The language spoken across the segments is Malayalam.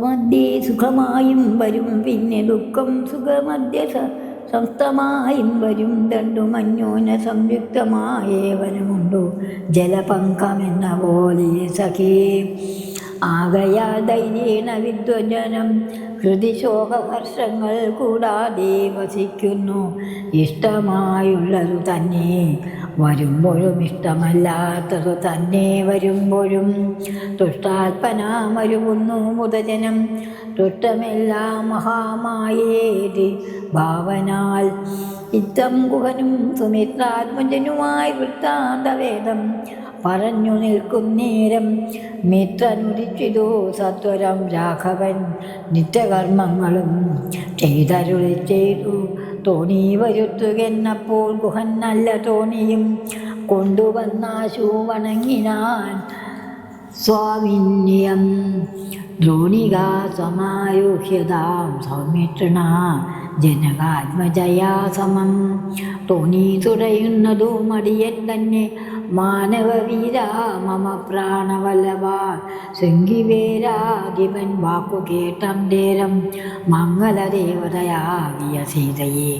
മധ്യേ സുഖമായും വരും. പിന്നെ ദുഃഖം സുഖമധ്യ സംസ്ഥമായും വരും. രണ്ടും സംയുക്തമായേ സംയുക്തമായേവനുമുണ്ടു. ജലപങ്കമെന്ന പോലെ സഖേ. ആകയാൽ ദൈനീണ വിദ്വജനം ഹൃദിശോകഹർഷങ്ങൾ കൂടാതെ വസിക്കുന്നു. ഇഷ്ടമായുള്ളതു തന്നെ. വരുമ്പോഴും ഇഷ്ടമല്ലാത്തതു തന്നെ വരുമ്പോഴും. തുഷ്ടാത്മനാമരുവുന്നു മുതജനം. തുഷ്ടമെല്ലാം മഹാമായേതി ഭാവനാൽ. ഇത്തം ഗുഹനും സുമിത്രാത്മജനുമായി വൃത്താന്തവേദം. പറഞ്ഞു നിൽക്കുന്നേരം മിത്രനുദിച്ചിതോ സത്വരം രാഘവൻ നിത്യകർമ്മങ്ങളും ചെയ്തരുളി ചെയ്തു. തോണി വരുത്തുകെന്നപ്പോൾ ഗുഹൻ നല്ല തോണിയും കൊണ്ടുവന്നാശു വണങ്ങിനാൻ സ്വാമിന്യം ദ്രോണിക സമായുഹ്യതാം സൗമിത്രണ ജനകാത്മജയാ സമം. തോണി തുടയുന്നതും മടിയൻ തന്നെ മാനവവീര മമ പ്രാണവലവാ ശൃംഗിവേരാഗിവൻ വാക്കു കേട്ടന്തേരം മംഗളദേവതയാകിയ സീതയെ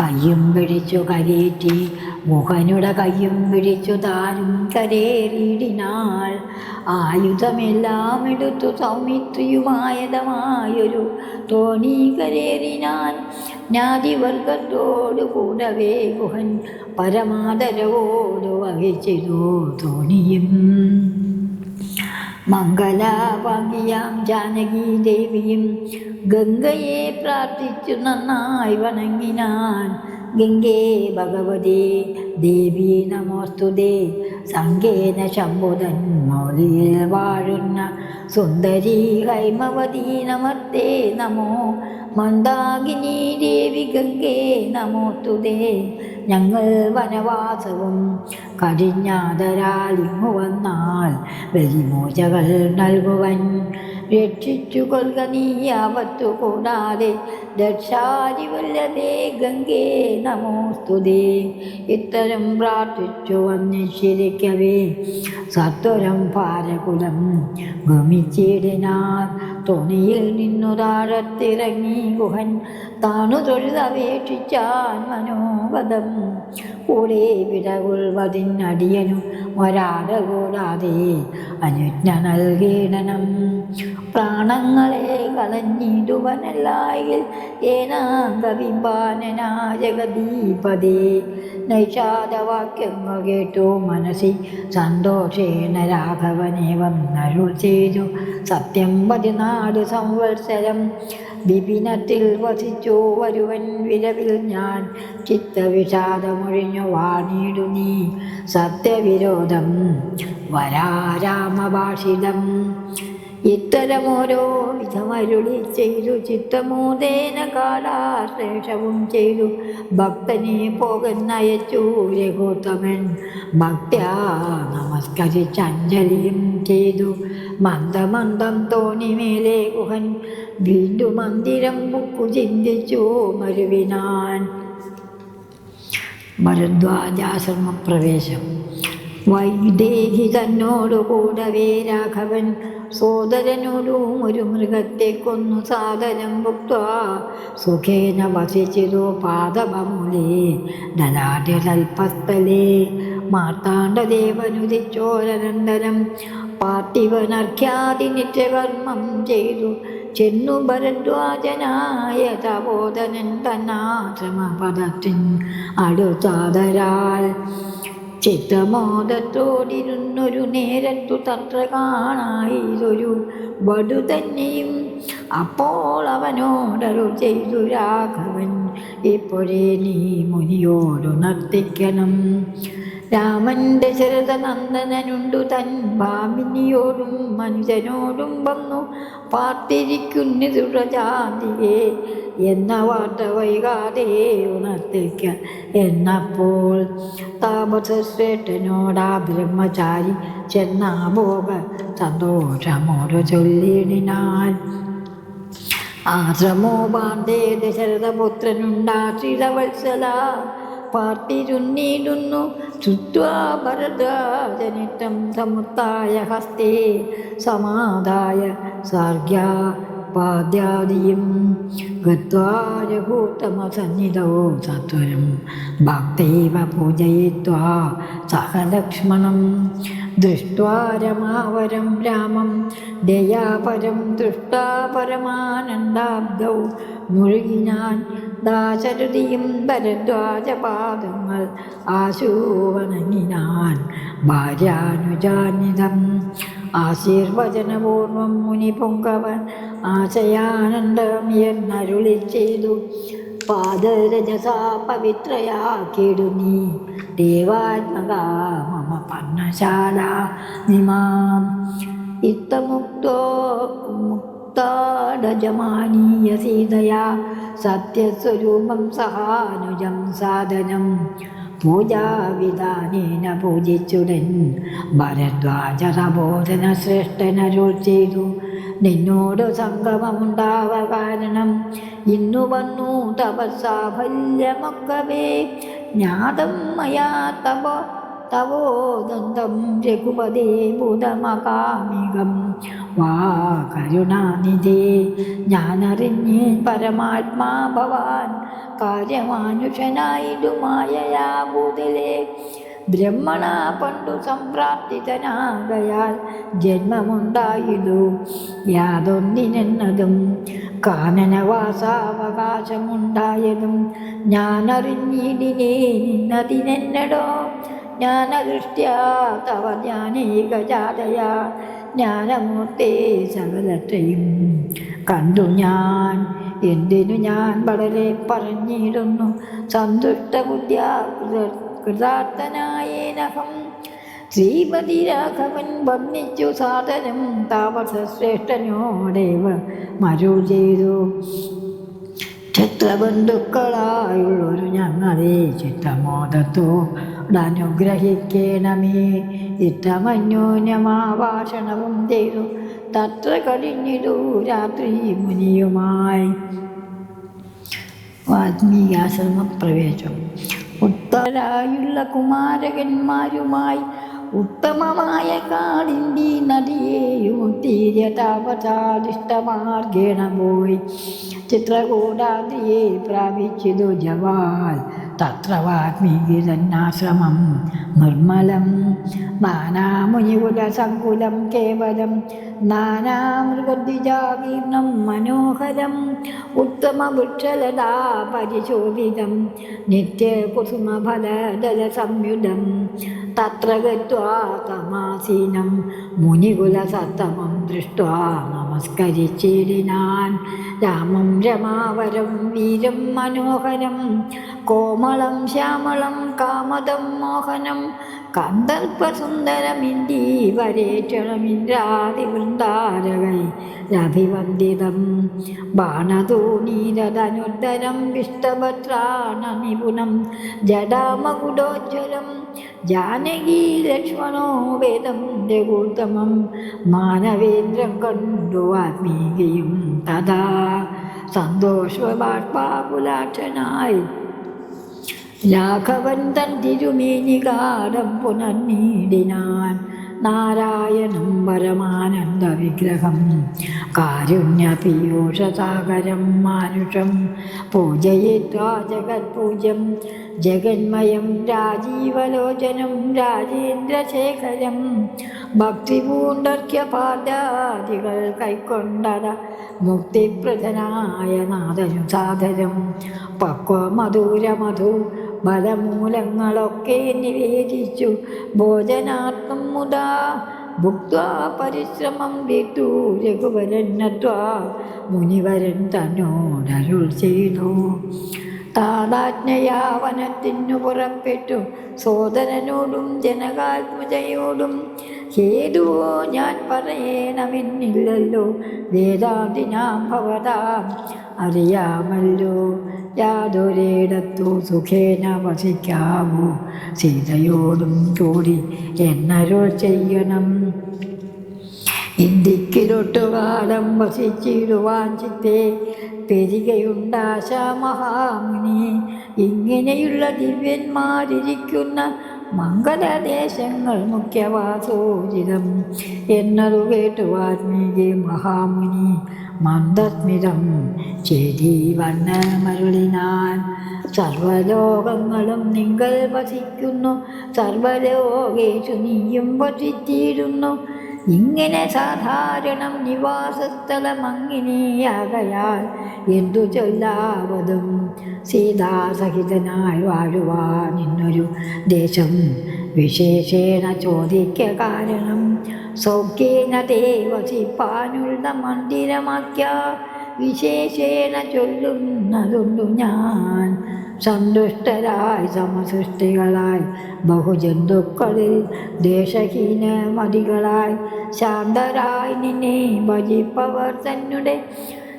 കയ്യും പിടിച്ചു കരേറ്റി മുഖനുടെ കയ്യും പിടിച്ചു താനും കരേറിയിടിനാൾ. ആയുധമെല്ലാം എടുത്തു സൗമിത്രിയുമായതമായൊരു തോണി കരേറിനാൻ ജ്ഞാതിവർഗത്തോടു കൂടവേ ഗുഹൻ പരമാദരവോടു വഹിച്ചിരു തോണിയും. മംഗലാഭാഗ്യാം ജാനകി ദേവിയും ഗംഗയെ പ്രാർത്ഥിച്ചു നന്നായി വണങ്ങിനാൻ ഗംഗേ ഭഗവതി ദേവി നമോസ്തുതേ സങ്കേന ശംഭുതൻ മൗലിയിൽ വാഴുന്ന സുന്ദരി ഹൈമവതി നമർത്തേ നമോ മന്ദാകിനി ദേവി ഗംഗേ നമോസ്തുതേ ഞങ്ങൾ വനവാസവും കരിഞ്ഞാതരാലിങ്ങു വന്നാൽ വെലിമോചകൾ നൽകുവൻ. രക്ഷിച്ചു കൊൽക നീ ആപത്തു കൂടാതെ. ദക്ഷാരിവല്ലതേ ഗംഗേ നമോസ്തുതേ ഇത്തരം പ്രാർത്ഥിച്ചു വന്നിശിരിക്കവേ സത്വരം പാരകുലം ഗമിച്ചിടിനാർ. തുണിയിൽ നിന്നു താഴത്തിറങ്ങി ഗുഹൻ താണു തൊഴുതപേക്ഷിച്ചാൻ മനോഗതം കൂടെ വിടകൊൾവതിനടിയനും വരാതെ കൂടാതെ അനുജ്ഞ നൽകീടണം പ്രാണങ്ങളെ കളഞ്ഞിടുവനല്ലായിൽ ഏനാംഗബിംബാനനാ ജഗദീപതേ. നൈഷാദവാക്യങ്ങൾ കേട്ടു മനസ്സി സന്തോഷേണ രാഘവനേവം വന്നരുൾ ചെയ്തു. സത്യം പതിനാല് സംവത്സരം വിപിനത്തിൽ വസിച്ചു. വരുവൻ വിരവിൽ ഞാൻ ചിത്തവിഷാദമൊഴിഞ്ഞു വാണിയിടു നീ. സത്യവിരോധം വരാരാമഭാഷിതം ഇത്തരമോരോ വിധമരുളി ചെയ്തു ചിത്തമൂതേന കാലാശ്ലേഷവും ചെയ്തു. ഭക്തനെ പോകുന്നയച്ചു രഘുത്തമൻ. ഭക്ത്യാ നമസ്കരിച്ച് അഞ്ജലിയും ചെയ്തു. മന്ദമന്ദം തോണിമേലെ ഗുഹൻ. വീണ്ടും മന്ദിരം ബുക്കു ചിന്തിച്ചു മരുവിനാൻ. ഭരദ്വാജാശ്രമപ്രവേശം വൈദേഹി തന്നോടുകൂടവേ രാഘവൻ. സോദരനോടും ഒരു മൃഗത്തെ കൊന്നു സാദരം ഭുക്ത സുഖേന വസിച്ചിരു പാദമൂലേ ദലാടൽപസ്ഥലേ മാർത്താണ്ഡദേവനുദിച്ചോരനന്തരം പാർത്ഥിവനർഖ്യാതി നിത്യകർമ്മം ചെയ്തു. ചെന്നു ഭരദ്വാജനായ തബോധനൻ തന്നാശ്രമപദത്തിൻ അടുത്താതരാൽ ചിത്തമോദത്തോടിരുന്നൊരു നേരത്തു തത്ര കാണായിതൊരു വടു തന്നെയും അപ്പോൾ അവനോടരു ചെയ്തു രാഘവൻ ഇപ്പോഴേ നീ മുനിയോടു നർത്തിക്കണം രാമൻ ദശരഥനന്ദനുണ്ടു തൻ ഭാമിനിയോടും മനുജനോടും വന്നു. പാർത്തിരിക്കുന്നു സുരജാതിയെ എന്ന വാർത്ത വൈകാതെ ഉണർത്തിക്ക. എന്നപ്പോൾ താപസശ്രേഷ്ഠനോടാ ബ്രഹ്മചാരി ചെന്നാ ഭോഗ സന്തോഷമോട് ചൊല്ലിടിനാൻ ദശരഥപുത്രനുണ്ടാ ദശരഥപുത്രനുണ്ടാശ്രിതവത്സല പാർത്തിരുന്നിടുന്നു ശ്രുത്വാ ഭരദ്വാജനിത്തം സമുത്തായ ഹസ്തേ സമാദായ സാർഗ്യ പാദ്യാദിയും ഗത്വാരഭൂതമസന്നിധോ സത്വരം ഭക്തൈവ പൂജയിത്വാ സഹലക്ഷ്മണം. ദൃഷ്ട്വാ രമാവരം രാമം ദയാപരം ദൃഷ്ടാ പരമാനന്ദാബ്ദൗ മുഴുകിനാൻ ദാശരഥിയും ഭരദ്വാജപാദങ്ങൾ ആശൂവണങ്ങിനാൻ ഭാര്യാനുജാനിതം. ആശീർവചനപൂർവം മുനി പൊങ്കവൻ ആശയാനന്ദമിയെന്നരുളി ചെയ്തു. പാദരജസാ പവിത്രയാക്കിടു നീ. ദേവാത്മക മമ പർണശാല നിമാം. ഇത്തമുക്തോ മുക്താടജമാനീയ സീതയാ സത്യസ്വരൂപം സഹാനുജം സാധനം. പൂജാവിധാനേന പൂജിച്ചുടൻ ഭരദ്വാചരബോധന ശ്രേഷ്ഠനരുൾ ചെയ്തു. നിന്നോട് സംഗമമുണ്ടാവ കാരണം ഇന്നു വന്നു തപസാഫല്യമൊക്കവേ ജ്ഞാതം മയാ തപ തവോദന്തം രഘുപതേ ഭൂതമകാമികം വാ കരുണാനിധേ ഞാനറിഞ്ഞ് പരമാത്മാ ഭവാൻ കാര്യമാനുഷനായിടുമായയാ ഭൂതലേ ബ്രഹ്മണ പണ്ടു സംപ്രാപ്തിതനാകയാൽ ജന്മമുണ്ടായിതു. യാതൊന്നിനെന്നതും കാനനവാസാവകാശമുണ്ടായതും ഞാനറിഞ്ഞിടിനേ നിന്നതിനെന്നടോ. ജ്ഞാനദൃഷ്ട്യാ ജ്ഞാനമൂർത്തേ സകലത്തെയും കണ്ടു ഞാൻ. എന്തിനു ഞാൻ വളരെ പറഞ്ഞിടുന്നു? സന്തുഷ്ടബുദ്ധ്യ കൃതാർത്ഥനായേനഹം. ശ്രീപതി രാഘവൻ വന്നിച്ചു സാധനം താമസശ്രേഷ്ഠനോടേവ മരു ചെയ്തു. ക്ഷത്രബന്ധുക്കളായുള്ളൊരു ഞങ്ങളെ ചിത്തമോദത്തോടനുഗ്രഹിക്കണമേ ഇഷ്ടമന്യോന്യമാഭാഷണവും ചെയ്തു. തത്ര കഴിഞ്ഞിരു രാത്രി മുനിയുമായി. വാത്മീകാശ്രമപ്രവേശം. ഉത്തരായുള്ള കുമാരകന്മാരുമായി ഉത്തമമായ കാടിന്റെ നദിയെയും തീരതാപസാദിഷ്ടമാർഗേണ പോയി ചിത്രകൂടാതിയെ പ്രാപിച്ചതു ജവാൽ തത്ര വാത്മീകിതന്നാശ്രമം നിർമ്മലം. നാനാമുനികുലസങ്കുലം കേവലം നാനാമൃഗദ്വിജാകീർണം മനോഹരം. ഉത്തമവൃക്ഷലതാ പരിശോഭിതം നിത്യകുസുമഫലദലസംയുധം തത്ര ഗത്വാ തമാസീനം മുനികുലസത്തമം ദൃഷ്ട്വാ നമസ്കരിച്ചിടിനാൻ രാമം രമാവരം വീരം മനോഹരം കോമളം ശ്യാമളം കാമദം മോഹനം. കന്ദർപ്പസുന്ദരമിന്ദീവരേക്ഷണമിന്ദ്രാതിവൃന്ദാരകൈ രവിവന്ദിതം ബാണതൂണീരതനുദ്ധരം വിഷ്ടഭദ്രാണനിപുണം ജഡാമകുടോജ്വലം ജാനകീ ലക്ഷ്മണോ വേദം രഘുത്തമം മാനവേന്ദ്രം കണ്ടു ആത്മീകയും തഥാ സന്തോഷബാഷ്പാകുലാക്ഷനായി രാഘവൻ തൻ തിരുമേനികാടം പുനർനീടിനാൻ നാരായണം പരമാനന്ദ വിഗ്രഹം കാരുണ്യ പീയൂഷസാഗരം മാനുഷം പൂജയിത്വാ ജഗത്പൂജ്യം ജഗന്മയം രാജീവലോചനം രാജേന്ദ്രശേഖരം ഭക്തിപൂണ്ടർക്യപാദാദികൾ കൈക്കൊണ്ടത മുക്തിപ്രദനായ നാദനു സാധനം പക്വമധുരമധു ബലമൂലങ്ങളൊക്കെ നിവേദിച്ചു. ഭോജനാർത്ഥം മുതാ ഭുക്വാ പരിശ്രമം വിട്ടു. രഘുവരന്നത്വാ മുനിവരൻ തന്നോടരുൾ ചെയ്തു. താതാജ്ഞയാ വനത്തിനു പുറപ്പെട്ടു. സോദരനോടും ജനകാത്മജയോടും ഹേതുവോ ഞാൻ പറയണമെന്നില്ലല്ലോ. വേദാന്തിനാം ഭവതാം. അറിയാമല്ലോ. യാതൊരിടത്തു സുഖേന വസിക്കാവൂ സീതയോടും കൂടി എന്നരുൾ ചെയ്യണം. ഇന്ത്യക്കിലൊട്ടുകാലം വസിച്ചിടുവാൻ ചിത്തേ പെരികയുണ്ടാശ മഹാമുനി ഇങ്ങനെയുള്ള ദിവ്യന്മാരിരിക്കുന്ന മംഗലദേശങ്ങൾ മുഖ്യവാസോചിതം. എന്നതു കേട്ടു വാൽമീകി മഹാമുനി. മന്ദസ്മിതം ചെരി വണ്ണമരുളിനാൻ സർവലോകങ്ങളും നിങ്ങൾ വസിക്കുന്നു. സർവലോകേഷു നീയും വസിച്ചിരുന്നു. ഇങ്ങനെ സാധാരണം നിവാസസ്ഥലം അങ്ങനെയാകയാൽ എന്തു ചൊല്ലാവതും? സീതാസഹിതനായി വാഴുവാൻ ഇന്നൊരു ദേശം വിശേഷേണ ചോദിക്ക കാരണം. സൗഖ്യേന തേ മന്ദിരമാക്കിയ വിശേഷേണ ചൊല്ലുന്നതുണ്ടു ഞാൻ. സന്തുഷ്ടരായി സമസൃഷ്ടികളായി ബഹുജന്തുക്കളിൽ ദേശഹീന മതികളായി ശാന്തരായി നിന്നെ ഭജിപ്പവർ തന്നെ.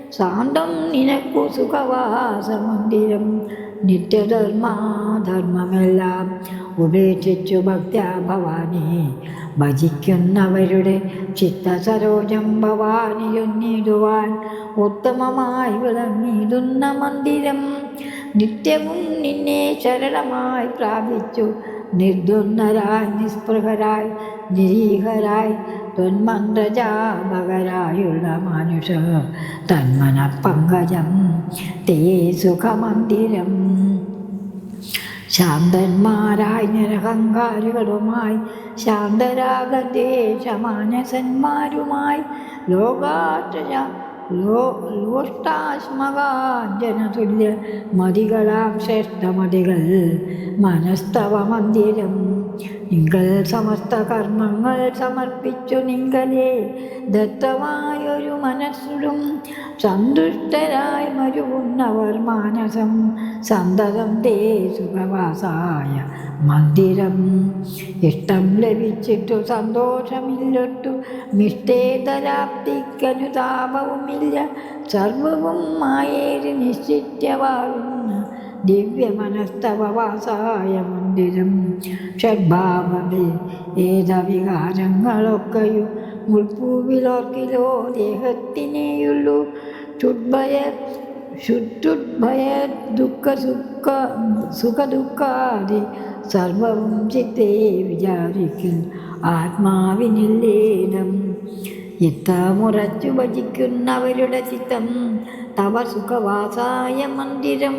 ശാന്തം നിനക്കു സുഖവാസമന്ദിരം നിത്യധർമാധർമ്മമെല്ലാം ഉപേക്ഷിച്ചു ഭക്ത്യാ ഭവാനി. ഭജിക്കുന്നവരുടെ ചിത്തസരോജം ഭവാനിയൊന്നിടുവാൻ ഉത്തമമായി വിളങ്ങിടുന്ന മന്ദിരം നിത്യവും നിന്നെ ശരണമായി പ്രാപിച്ചു. നിർദ്ദുന്നരായി നിസ്പൃഹരായി നിരീഹരായി തൊന്മന്ത്രജാപകരായുള്ള മനുഷ്യർ തന്മന പങ്കജം തേ സുഖമന്ദിരം. ശാന്തന്മാരായി നിരഹങ്കാരികളുമായി ശാന്തരാഗദേശമാനസന്മാരുമായി ലോകാശ്രയ ലോ ലോഷ്ടാശ്മകാഞ്ജനതുല്യ മതികളാം ശ്രേഷ്ഠമതികൾ മനസ്തവ മന്ദിരം നിങ്ങൾ സമസ്ത കർമ്മങ്ങൾ സമർപ്പിച്ചു നിങ്ങളെ ദത്തമായൊരു മനസ്സിലും സന്തുഷ്ടരായി മരുവുന്നവർ മാനസം സന്തതം തേ സുഖവാസായ മന്ദിരം. ഇഷ്ടം ലഭിച്ചിട്ടു സന്തോഷമില്ലൊട്ടു മിഷ്ടേതരാപ്തിക്കനുതാപവുമില്ല സർവവും മായേരി നിശ്ചിത്യവാഴുന്ന ദിവ്യമനസ്തവവാസായ മന്ദിരം ഷഡ്ഭാവമേ ഏതവികാരങ്ങളൊക്കെയും മുൾപ്പൂവിലോർക്കിലോ ദേഹത്തിനേയുള്ളൂ. ചുഡ്ഭയ ശുദ്ധുഭയ ദുഃഖ സുഖ സുഖദുഃഖാതി സർവവും ചിത്തേ വിചാരിക്കും ആത്മാവിനില്ലേനം ഇത്തമുറച്ചു ഭജിക്കുന്നവരുടെ ചിത്തം? തവ സുഖവാസായ മന്ദിരം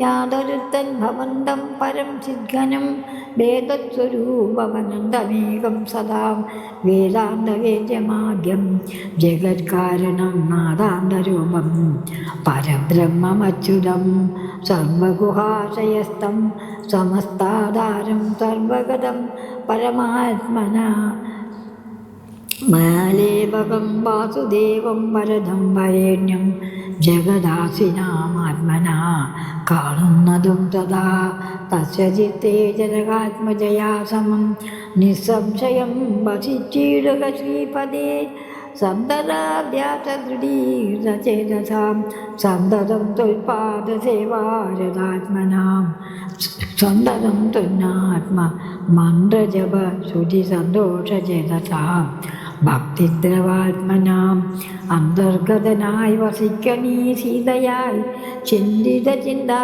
യാതൊരുത്തൻ ഭവന്തം പരം ചിദ്ഘനം വേദസ്വരൂപമനന്തമേകം സദാ വേദാന്തവേദ്യമാദ്യം ജഗത്കാരണം നാദാന്തരൂപം പരബ്രഹ്മമച്യുതം സർവഗുഹാശയസ്ഥം സമസ്താധാരം സർവഗതം പരമാത്മന മാലേവകം വാസുദേവം വരദം വരേണ്യം ജഗദാസിനാമാത്മന. കാണുന്നതും തഥാ തസ്യ ചിത്തേ ജനകാത്മജയാ സമം നിസ്സംശയം വസിച്ചിടുക ശ്രീപദേ. സന്തതാഭ്യാസദൃഢീർച്ചേതസാം സന്തതം തുൽപാദസേവാരതാത്മനാം സന്തതം തുന്നാത്മ. മന്ത്രജപ ശുചി സന്തോഷചേതസാം ഭക്തിദ്രവാത്മനാം അന്തർഗതനായി വസിക്കണീ സീതയായി ചിന്തിത ചിന്താ